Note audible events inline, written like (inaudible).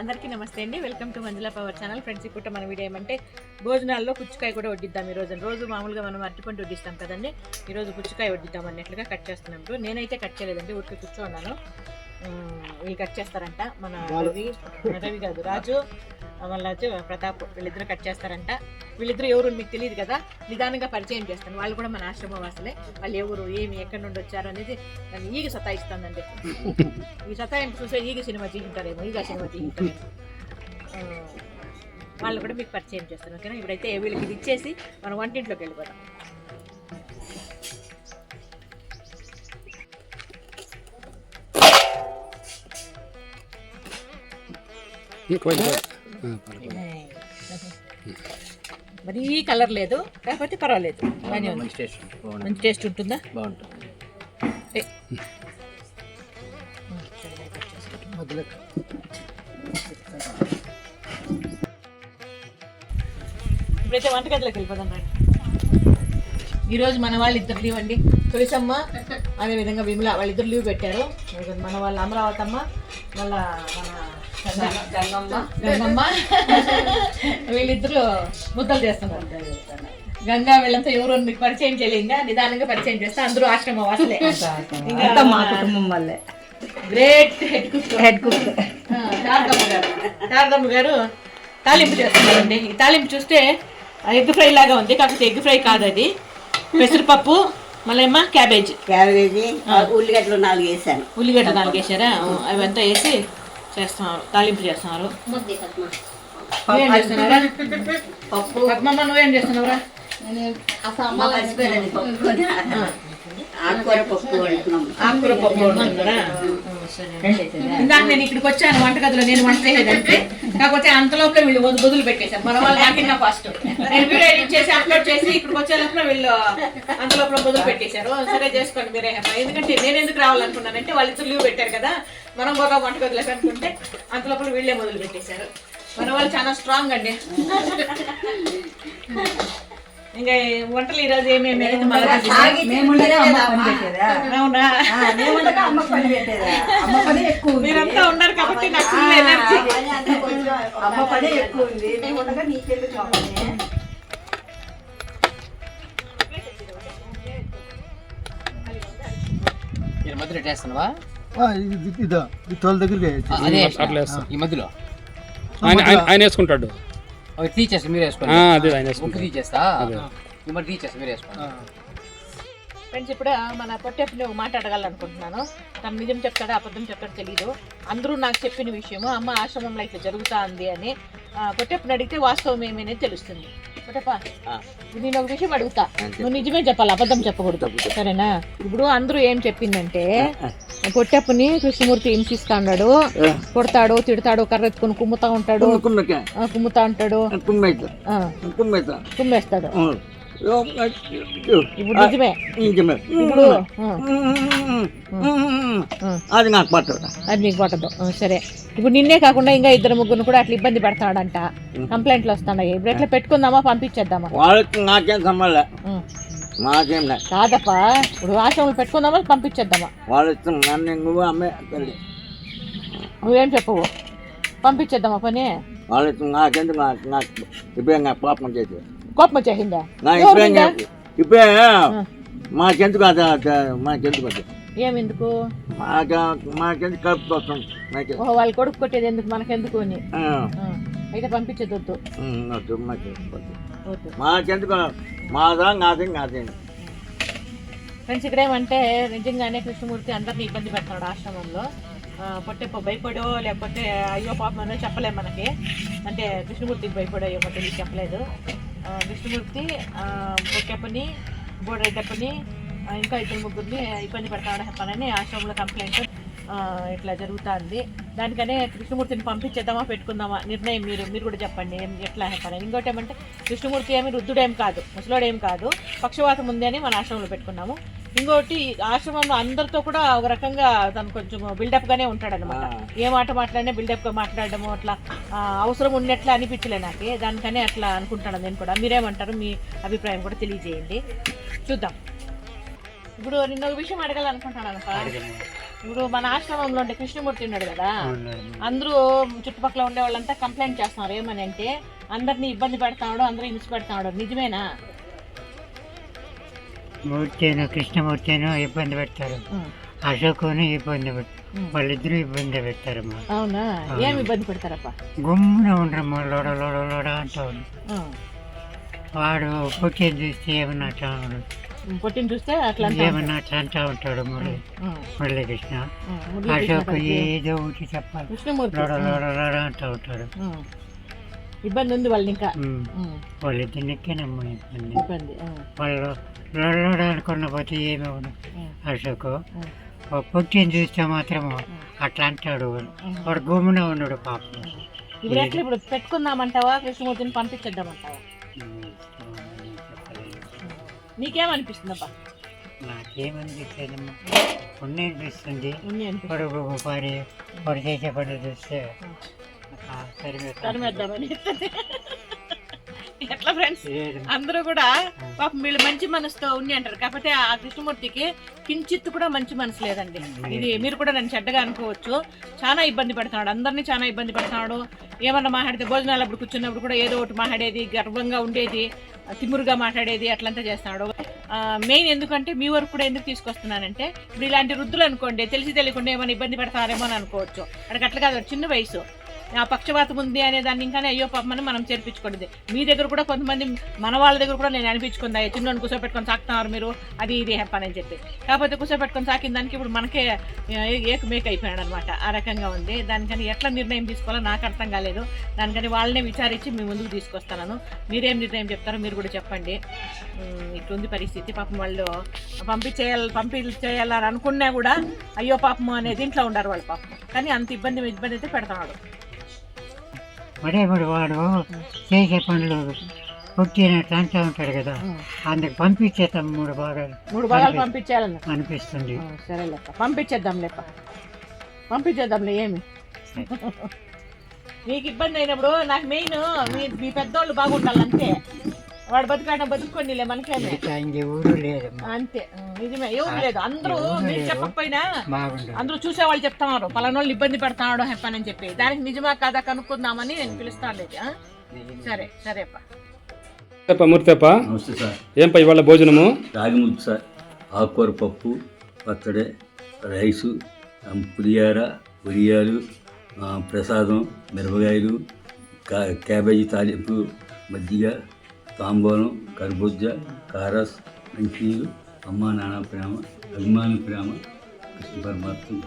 అందరికీ నమస్తే అండి. Welcome to Manjula power channel friends ఇప్పుడు మన వీడియో ఏమంటే భోజనాల్లో పుచ్చకాయ కూడా వడ్డిద్దాం ఈ రోజు రోజు మామూలుగా మనం అరటిపండు వడ్డిస్తాం కదండి. ఈరోజు పుచ్చకాయ వడ్డిద్దాం అన్నట్లుగా కట్ చేస్తున్నాం ఇప్పుడు నేనైతే కట్ చేయలేదండి ఊరికి కూర్చోన్నాను వీళ్ళు కట్ చేస్తారంట. మన రవి రవి కాదు రాజు. వాళ్ళ వచ్చి ప్రతాప్ వీళ్ళిద్దరు కట్ చేస్తారంట. వీళ్ళిద్దరు ఎవరు మీకు తెలియదు కదా? నిదానంగా పరిచయం చేస్తాను వాళ్ళు కూడా మన ఆశ్రమ వాసులే. వాళ్ళు ఎవరు ఏమి ఎక్కడి నుండి వచ్చారు అనేది నన్ను ఈగ సతాయిస్తుందండి. ఈ సతాయింపు చూసే ఈగ సినిమా తీసింటారేమో ఈగ సినిమా తీసింటారేమో వాళ్ళు కూడా మీకు పరిచయం చేస్తాను ఓకేనా? ఇప్పుడైతే వీళ్ళకి ఇది ఇచ్చేసి మనం వంటింట్లోకి వెళ్ళిపోదాం. మరి ఈ కలర్ లేదు కాకపోతే పర్వాలేదు. బాగానే ఉంది. మంచి టేస్ట్ ఉంటుందా. బాగుంటుంది. ఇప్పుడైతే వంటగదిలోకి వెళ్ళిపోదాం ఈరోజు మన వాళ్ళు ఇద్దరు లీవ్ అండి. తులసమ్మ అదేవిధంగా విమల వాళ్ళిద్దరు లీవ్ పెట్టారు. మన వాళ్ళ అమరావతమ్మ మళ్ళా మన గంగమ్మ. (laughs) వీళ్ళిద్దరు ముద్దలు చేస్తున్నారు. గంగా వీళ్ళంతా ఎవరు మీకు పరిచయం చేయలేదా నిదానంగా పరిచయం చేస్తా అందరూ ఆశ్రమ వాసులే. అంతా మా కుటుంబం వల్లే great head cook head cook Sharadamma garu. Sharadamma garu తాలింపు చేస్తున్నారండి. ఈ తాలింపు చూస్తే ఎగ్ ఫ్రై లాగా ఉంది కాకపోతే ఎగ్ ఫ్రై కాదు అది. పెసరపప్పు మళ్ళీ ఏమో క్యాబేజ్ క్యాబేజీ ఉల్లిగడ్డలు నాలుగు వేసాను ఉల్లిగడ్డ నాలుగు వేసారా అవంతా వేసి చేస్తున్నారు తాలింపు చేస్తున్నారు. నువ్వేం చేస్తున్నారా పప్పు. పద్మమ్మ నువ్వేం చేస్తున్నావురా? ఆకుకూర పప్పు వండుతున్నాం. ఆకుకూర పప్పు వండుతున్నారా? ఇందాక నేను ఇక్కడికి వచ్చాను వంటగదిలో నేను వంట చేయలేదంటే కాకపోతే అంతలోపల వీళ్ళు వదులు పెట్టేశారు. మన వాళ్ళు నాకిన్న ఫస్ట్ నేను వీడియో ఎడిట్ చేసి అప్లోడ్ చేసి ఇక్కడికి వచ్చే లోపల వీళ్ళు అంతలోపల వదులు పెట్టేశారు. సరే చేసుకోండి మీరే. ఎందుకంటే నేను ఎందుకు రావాలనుకున్నానంటే వాళ్ళిద్దరు లీవ్ పెట్టారు కదా. మనం కూడా వంటగదిలోకి అనుకుంటే అంతలోపల వీళ్ళే మొదలు పెట్టేశారు. మన వాళ్ళు చాలా స్ట్రాంగ్ అండి. ఇంకా ఈ వంటలు ఈరోజు ఏమేమి అవునా? మీరంతా ఉన్నారు కాబట్టి నాకు ఫుల్ ఎనర్జీ అమ్మ పని ఎక్కువ ఉంది. మేముండగా నీకెందుకు అమ్మ పని? ఈ మధ్యలో ఇది తోల దగ్గరికి ఈ మధ్యలో. ఆయన వేసుకుంటాడు. అవి తీసేస్తా మీరు వేసుకోండి. ఆ, అదే ఆయన తీసేస్తా మీరు వేసుకోండి. ఫ్రెండ్స్ ఇప్పుడు మన పొట్టెప్పుని ఒక మాట అడగాలనుకుంటున్నాను. తను నిజం చెప్తాడా అబద్ధం చెప్తాడో తెలియదు అందరూ నాకు చెప్పిన విషయము అమ్మ ఆశ్రమంలో ఇట్లా జరుగుతా ఉంది అని ఆ, పొట్టెప్పుని అడిగితే వాస్తవం ఏమనేది తెలుస్తుంది. ఆ. నేను ఒక విషయం అడుగుతా. నువ్వు నిజమే చెప్పాలి అబద్ధం చెప్పకూడదు. సరేనా? ఇప్పుడు అందరూ ఏం చెప్పిందంటే పొట్టెప్పుని కృష్ణమూర్తి హింసిస్తా ఉన్నాడు కొడతాడు తిడతాడు కర్ర ఎత్తుకుని కుమ్ముతా ఉంటాడు. కుమ్ముతా ఉంటాడు. కుమ్మేస్తాడు. ఇప్పుడు నిజమే. ఇప్పుడు ఆ, ఆ. అది నాకు పట్టదు. అది మీకు పట్టదు. సరే. ఇప్పుడు నిన్నే కాకుండా ఇంకా ఇద్దరు ముగ్గురు కూడా అట్లా ఇబ్బంది పడతాడంట. కంప్లైంట్లు వస్తున్నాయి ఇప్పుడు ఎట్లా పెట్టుకుందామా పంపించేద్దామా? వాళ్ళకి నాకేం సంబంధం ఉం. నాకేం లే. కాదప్పా. ఇప్పుడు ఆశ్రమం పెట్టుకుందామా పంపించేద్దామా? వాళ్ళు ఇష్టం నన్ను నువ్వు అమ్మే నువ్వేం చెప్పవు. పంపించేద్దామా పని? వాళ్ళు నాకెందుకు? నాకు నాకు ఇప్పుడే నాకు పాపం చేసి కోపం వచ్చేసిందా? నా ఇప్పుడే? ఇప్పుడే మాకెందుకు అది మాకెందుకు అది? ఏమెందుకు? మాకు మాకెందుకు కలుపుతూ వస్తుంది? ఓహో వాళ్ళు కొడుకు కొట్టేది ఎందుకు? మనకెందుకు అని. అయితే పంపించేదొద్దు వద్దు, మాకెందుకు మాకెందుకు మాదా నాది నాది ఫ్రెండ్స్ ఇక్కడ ఏమంటే నిజంగానే కృష్ణమూర్తి అందరినీ ఇబ్బంది పెడుతున్నాడు ఆశ్రమంలో. ఆ, పొట్టెప్ప భయపడో లేకపోతే అయ్యో పాపం అనో చెప్పలేము మనకి. అంటే కృష్ణమూర్తికి భయపడో ఏమో తెలియదు చెప్పలేదు. విష్ణుమూర్తి కృష్ణమూర్తి ఆ, ఇంకా ఇద్దరు ముగ్గురిని ఇబ్బంది పెడతామని చెప్పాలని ఆశ్రమంలో కంప్లైంట్ ఇట్లా జరుగుతుంది. దానికనే కృష్ణమూర్తిని పంపించేద్దామా పెట్టుకుందామా నిర్ణయం మీరు మీరు కూడా చెప్పండి ఏం ఎట్లా చెప్పాలి ఇంకోటి ఏమంటే కృష్ణమూర్తి ఏమి వృద్ధుడేం కాదు ముసలోడేం కాదు పక్షవాతం ఉంది అని మన ఆశ్రమంలో పెట్టుకున్నాము. ఇంకోటి ఆశ్రమంలో అందరితో కూడా ఒక రకంగా తను కొంచెం బిల్డప్ గానే ఉంటాడు అనమాట ఏ మాట మాట్లాడినా బిల్డప్గా మాట్లాడడము అట్లా అవసరం ఉన్నట్లు అనిపించలే నాకు. దానికనే అట్లా అనుకుంటాను నేను కూడా. మీరేమంటారు? మీ అభిప్రాయం కూడా తెలియజేయండి. చూద్దాం. ఇప్పుడు నిన్న ఒక విషయం అడగాలనుకుంటున్నాను అప్ప. ఇప్పుడు మన ఆశ్రమంలో ఉండే కృష్ణమూర్తి ఉన్నాడు కదా? అందరూ చుట్టుపక్కల ఉండే వాళ్ళంతా కంప్లైంట్ చేస్తున్నారు. ఏమని అంటే అందరినీ ఇబ్బంది పెడతాడు అందరూ హింస పెడతాడు నిజమేనా? మూర్తిను కృష్ణమూర్తిను ఇబ్బంది పెడతారు. అశోకుని ఇబ్బంది పెడతారు. వాళ్ళిద్దరూ ఇబ్బంది పెడతారమ్మా. అవునా? ఏం ఇబ్బంది పెడతారప్ప? గుమ్మున ఉండరమ్మా లోడ లోడ లోడ అంటాడు. వాడు పుట్టిన చూస్తే ఏమన్నా అట్లా ఉండడు. పొట్టిని చూస్తే అట్లా అంటా ఏమన్నా అట్లా అంటా ఉంటాడు మురళి. మురళీ అశోక్ కృష్ణ ఏదో ఒకటి చెప్పాలి. లోడ లోడ లోడ అంటా ఉంటాడు. ఇబ్బంది ఉంది వాళ్ళని ఇంకా. ఉం. వాళ్ళిద్దరికేనమ్మా ఇబ్బంది. ఇబ్బంది. వాళ్ళు లోడ అనుకున్న పోతే ఏమి. అశోక్. పుట్టిన చూస్తే మాత్రము అట్లా అంటాడు వాడు. వాడు. గుమ్మున ఉండడు పాపం. ఇప్పుడు ఎట్లా ఇప్పుడు పెట్టుకుందామంటావా కృష్ణమూర్తిని పంపించేద్దామంటావా? నీకేమనిపిస్తుందబ్బా? నాకేమనిపిస్తుందమ్మా పుణ్యం అనిపిస్తుంది. పొడుగు పని పొడి చేసే పనులు చూస్తే. తరిమేద్దామని ఎట్లా ఫ్రెండ్స్. అందరూ కూడా పాపం వీళ్ళు మంచి మనసుతో ఉండి అంటారు. కాకపోతే ఆ కృష్ణమూర్తికి కించిత్ కూడా మంచి మనసు లేదండి. ఇది మీరు కూడా నన్ను చెడ్డగా అనుకోవచ్చు. చాలా ఇబ్బంది పెడుతున్నాడు. అందరినీ చాలా ఇబ్బంది పెడుతున్నాడు. ఏమన్నా మాట్లాడితే భోజనాలు అప్పుడు కూర్చున్నప్పుడు కూడా ఏదో ఒకటి మాట్లాడేది గర్వంగా ఉండేది తిమురుగా మాట్లాడేది అట్లంతా చేస్తున్నాడు మెయిన్ ఎందుకంటే మీ వరకు కూడా ఎందుకు తీసుకొస్తున్నానంటే ఇప్పుడు ఇలాంటి వృద్ధులు అనుకోండి తెలిసి తెలియకుండా ఏమైనా ఇబ్బంది పెడతారేమో అని అనుకోవచ్చు. అక్కడికి అట్లా కాదు చిన్న వయసు. ఆ పక్షపాతం ఉంది అనే దాన్ని ఇంకానే అయ్యో పాపమని మనం చేర్పించకూడదు మీ దగ్గర కూడా కొంతమంది మన వాళ్ళ దగ్గర కూడా నేను అనిపించుకుందా చిన్నోని కూర్చోపెట్టుకొని సాకుతున్నారు మీరు. అది ఇది హెప్పని అని చెప్పి. కాకపోతే కూర్చోపెట్టుకొని సాకిన దానికి ఇప్పుడు మనకే ఏ- ఏక మేక్ అయిపోయాడు అనమాట ఆ రకంగా ఉంది. దానికని ఎట్లా నిర్ణయం తీసుకోవాలో నాకు అర్థం కాలేదు. దానికని వాళ్ళనే విచారించి మీ ముందుకు తీసుకొస్తున్నాను మీరేం నిర్ణయం చెప్తారో మీరు కూడా చెప్పండి. ఇట్లుంది పరిస్థితి. పాపం వాళ్ళు పంపించేయాలి పంపించేయాలని అనుకున్నా కూడా అయ్యో పాపము అనేది ఇంట్లో ఉండరు వాళ్ళు పాపం. కానీ అంత ఇబ్బంది ఇబ్బంది అయితే పెడతాడు. మరి వాడు చేసే పనులు పుట్టినట్టు అంటూ ఉంటాడు కదా. అందుకు పంపించేస్తాం మూడు భాగాలు. మూడు భాగాలు పంపించేయాలన్న. అనిపిస్తుంది. సరే లెక్క పంపించేద్దాం లెక్క పంపించేద్దాంలే ఏమి. మీకు ఇబ్బంది అయినప్పుడు నాకు మెయిన్ మీ మీ పెద్దోళ్ళు బాగుండాలి అంతే వాడు బతుకాట బతుక్కోనిలే మనకేమే. ఊరు లేదమ్మా అంతే. నిజమే. ఎవరు లేదు. అందరూ మీరు చెప్పకపోయినా అందరూ చూసేవాళ్ళు చెప్తున్నారు పలానా వాళ్ళు ఇబ్బంది పెడతాడు హెప్పని చెప్పి. దానికి నిజమా కాదా కనుక్కుందామని నేను పిలుస్తాను లేదు? సరే సరేపా తప్ప మూర్తప్ప నమస్తే సార్. ఏంపా ఇవాళ భోజనము? రాగి ముద్ద సార్. ఆకుకూర పప్పు పచ్చడి రైసు ఉడియాలు ఆ, ప్రసాదం మిరపకాయలు కా క్యాబేజీ తాలింపు మజ్జిగ తాంబూలం కర్బూజ కారస్ మంచినీళ్ళు అమ్మా నాన్న ప్రేమ అభిమాని ప్రేమ కృష్ణ పరమాత్మ.